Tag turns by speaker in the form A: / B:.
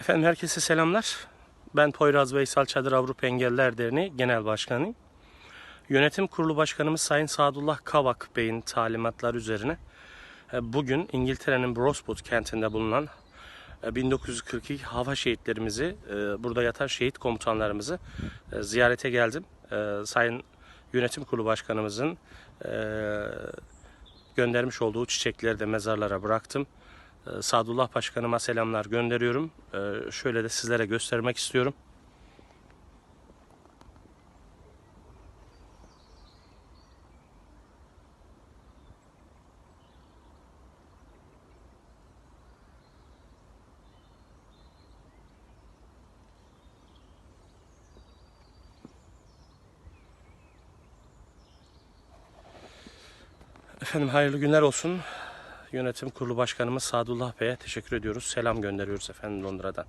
A: Efendim herkese selamlar. Ben Poyraz Veysel Çadır Avrupa Engelliler Derneği Genel Başkanıyım. Yönetim Kurulu Başkanımız Sayın Sadullah Kavak Bey'in talimatları üzerine e, bugün İngiltere'nin Broswood kentinde bulunan e, 1942 hava şehitlerimizi, e, burada yatan şehit komutanlarımızı e, ziyarete geldim. E, Sayın Yönetim Kurulu Başkanımızın e, göndermiş olduğu çiçekleri de mezarlara bıraktım. Ee, Sadullah Başkanıma selamlar gönderiyorum. Ee, Şöyle de sizlere göstermek istiyorum. Efendim hayırlı günler olsun. Yönetim Kurulu Başkanımız Sadullah Bey'e teşekkür ediyoruz. Selam gönderiyoruz efendim Londra'dan.